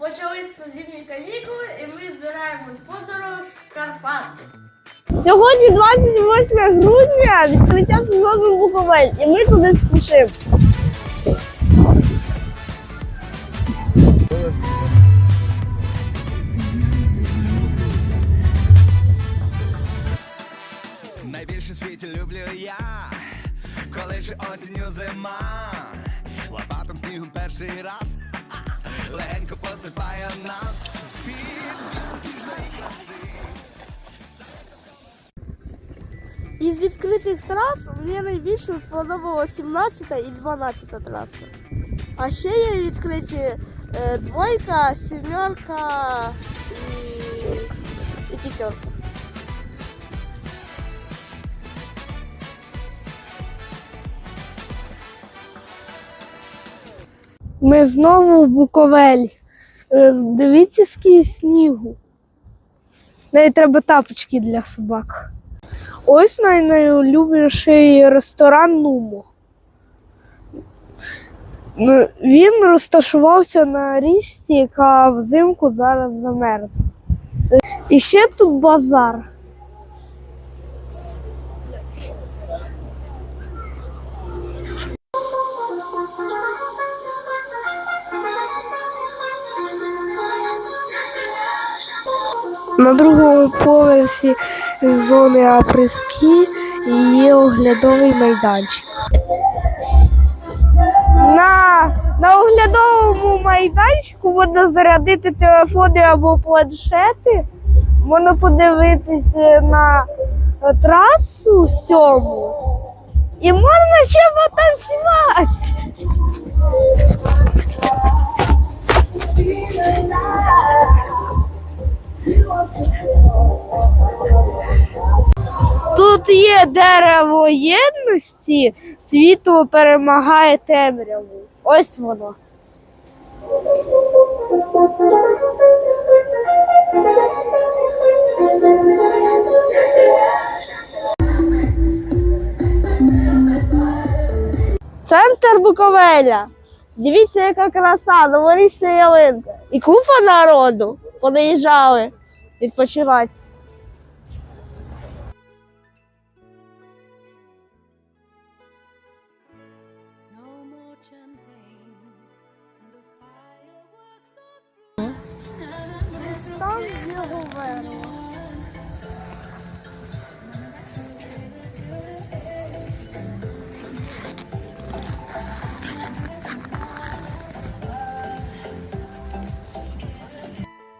Почалися зимні канікули і ми збираємось подорож в Карпати. Сьогодні 28 грудня, відкриття сезону Буковель, і ми туди спішимо. Найбільше в світі люблю я, коли ж осінню зима, лопатом снігом перший раз, легенько посипає нас. Із відкритих трас мені найбільше сподобалося 17 і 12 траса. А ще є відкриті е, двойка, сімерка і, і п'ятерка. Ми знову в Буковелі. Е, Дивіться, скільки снігу. Навіть треба тапочки для собак. Ось най- найулюбленіший ресторан Нумо. Ну, Він розташувався на річці, яка взимку зараз замерзла. І ще тут базар. На другому поверсі зони апрески є оглядовий майданчик. На, на оглядовому майданчику можна зарядити телефони або планшети, можна подивитися на трасу сьому і можна ще потанцювати. Тут є дерево єдності, світло перемагає темряву. Ось воно. Центр Буковеля. Дивіться, яка краса, новорічна ялинка. І купа народу понаїжджали відпочивати.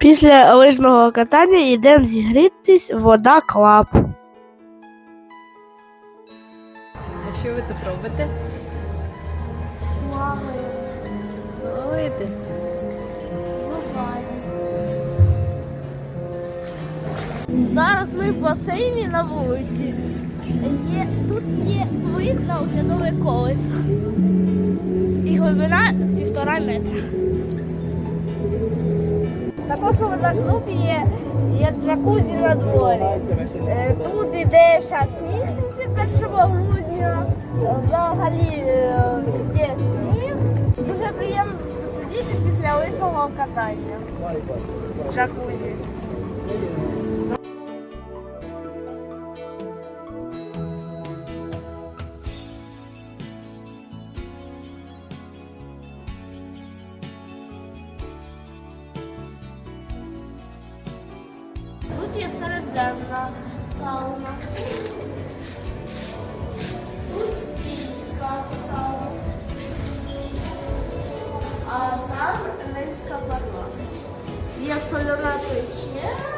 Після лижного катання йдемо зігрітись вода клаб. А що ви тут робите? Плаваєте? Зараз ми в басейні на вулиці. Є, тут є вид на оглядове колесо. І глибина півтора метра. Також у клубі є, є джакузі на дворі. Е, Тут іде зараз сніг 31 грудня. Взагалі е, є сніг. Дуже приємно сидіти після лисого катання. Джакузі. Є середземна сауна. Тут фінська сауна. А там римська парла. Є соляна печера.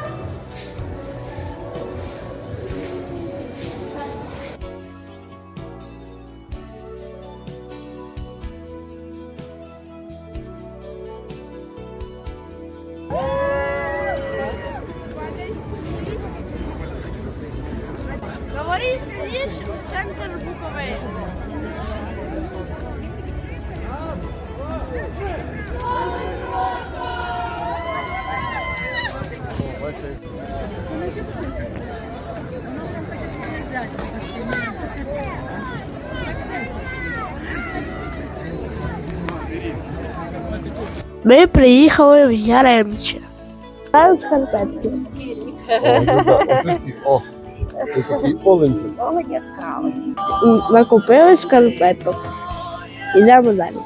Приїж в центр Буковини. Вона там хоче Ми приїхали в Яремче. Зараз шкарпетки. О, такий оленький. Олег яскравий. Накупили шкарпеток. Ідемо далі.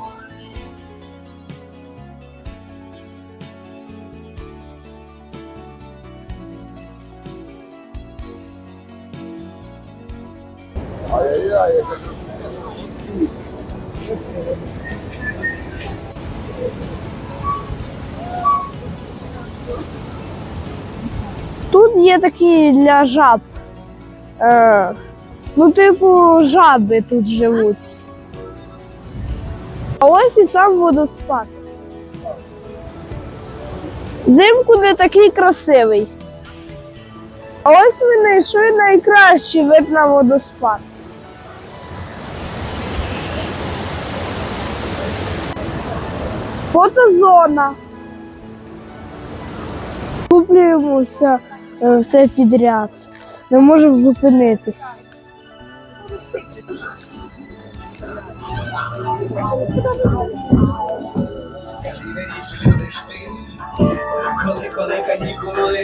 Тут є такі для жаб. Е, ну, типу, жаби тут живуть. А ось і сам водоспад. Взимку не такий красивий. А ось ми знайшли найкращий вид на водоспад. Фотозона. Куплюємося е, все підряд. Не можемо зупинитись.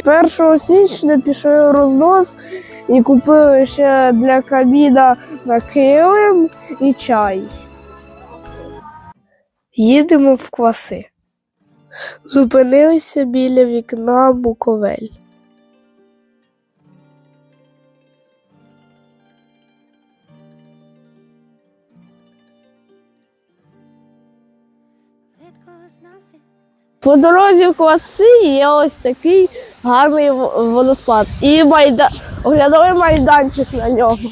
Першого січня пішов рознос і купили ще для каміна на килим і чай. Їдемо в кваси. Зупинилися біля вікна Буковель. По дорозі в кваси є ось такий гарний водоспад. І майда... оглядовий майданчик на ньому.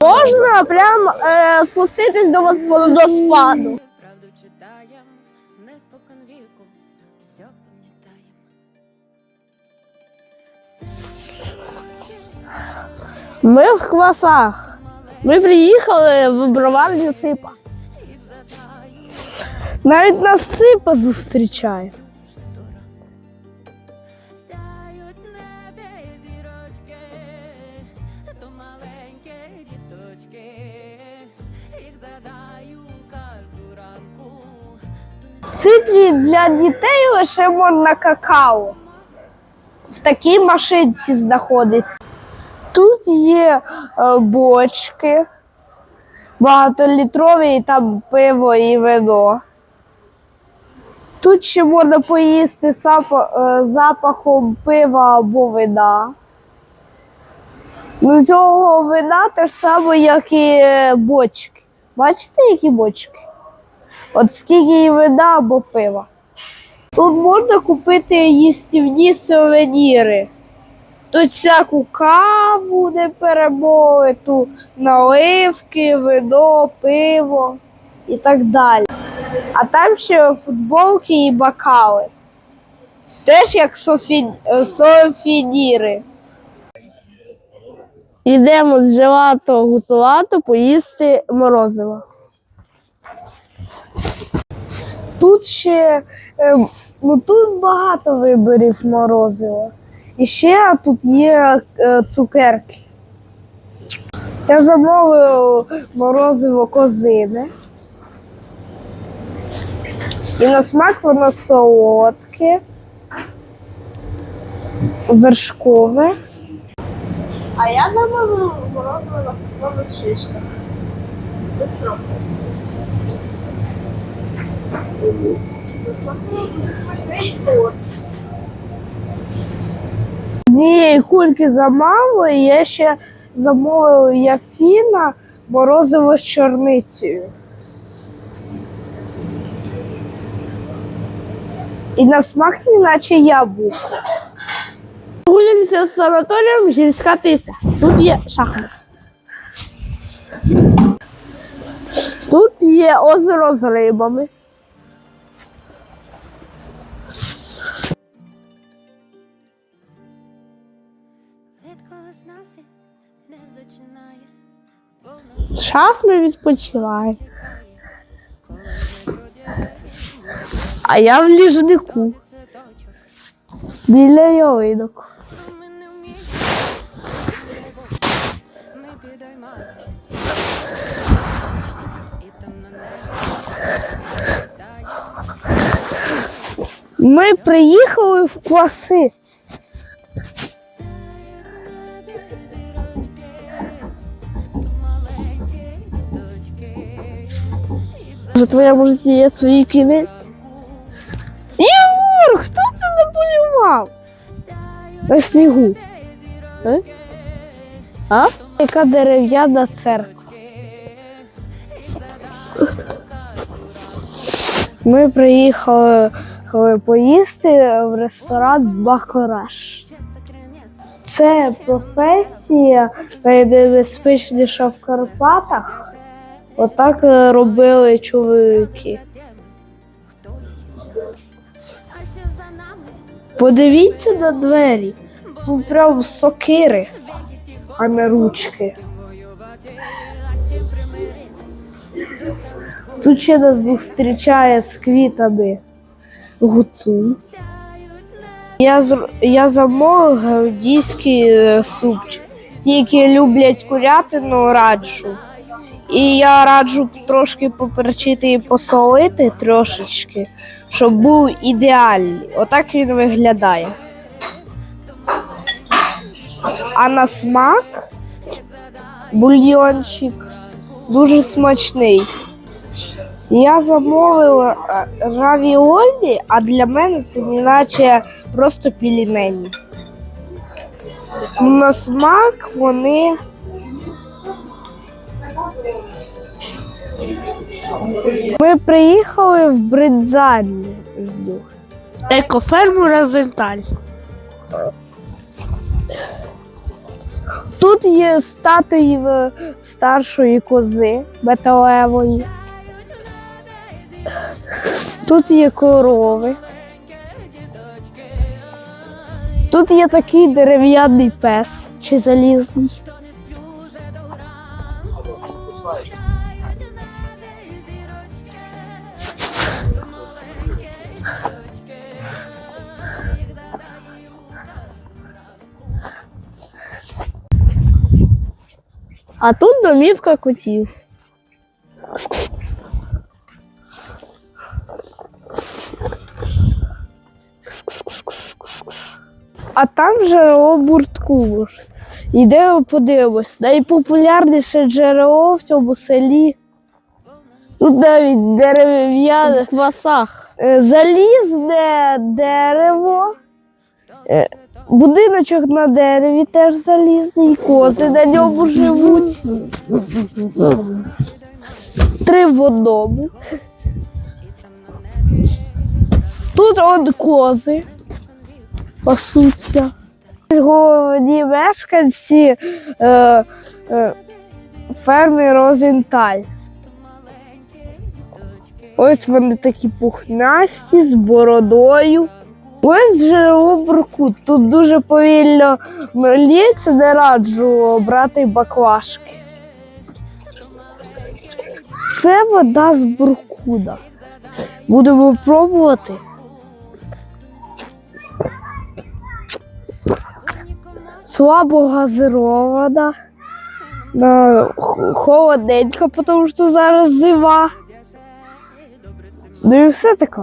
Можна прям е, спуститись до вод- водоспаду. Ми в квасах. Ми приїхали в броварню ципа. Навіть нас ципа зустрічає. Циплі для дітей лише можна какао. В такій машинці знаходиться. Є е, бочки, багатолітрові і там пиво і вино. Тут ще можна поїсти е, запахом пива або вина. Ну, цього вина те ж саме, як і е, бочки. Бачите, які бочки? От скільки і вина або пива. Тут можна купити їстівні сувеніри. Тут всяку каву неперемовиту, наливки, вино, пиво і так далі. А там ще футболки і бокали. Теж як софі... софініри. Йдемо з желато гусувато поїсти морозиво. Тут ще е, ну, тут багато виборів морозива. І ще тут є е, цукерки. Я замовив морозиво козине. І на смак воно солодке, вершкове. А я замовив морозиво на соснових шишках. Однієї кульки замало, і я ще замовив яфіна морозиво з чорницею. І на смак неначе яблуко. Гуляємося з санаторієм гірська тиса. Тут є шахмат. Тут є озеро з рибами. Час ми відпочиваємо. А я в ліжнику біля ялинок. Ми приїхали в класи. В твоєму житті є свій кінець. Ігор, хто це наполював? На снігу. Е? А? Яка дерев'яна церква. Ми приїхали коли поїсти в ресторан Бакораш. Це професія найнебезпечніша в Карпатах. Отак е, робили чоловіки. Подивіться на двері. Ну, прям сокири, а не ручки. Тут ще зустрічає з квітами гуцул. Я, я замовив гаудійський е, супчик. Ті, які люблять курятину, раджу. І я раджу трошки поперчити і посолити трошечки, щоб був ідеальний. Отак він виглядає. А на смак бульйончик дуже смачний. Я замовив е, равіолі, а для мене це неначе просто пілінені. На смак вони. Ми приїхали в Бридзані. Екоферму Розенталь. Тут є статуї старшої кози металевої. Тут є корови. Тут є такий дерев'яний пес чи залізний. А тут домівка котів. А там джерело буртку. Йдемо подивимось. Найпопулярніше джерело в цьому селі. Тут навіть дерев'яне. В квасах. Е, залізне дерево. Е, Будиночок на дереві теж залізний, кози на ньому живуть. Три в одному. Тут от кози пасуться. Головні мешканці е, е, ферми Розенталь. Ось вони такі пухнасті з бородою. Ось джерело Буркут. Тут дуже повільно лється, не раджу брати баклажки. Це вода з Буркуда. Будемо пробувати. Слабо газирована. На холодненько, тому що зараз зима. Ну і все таке.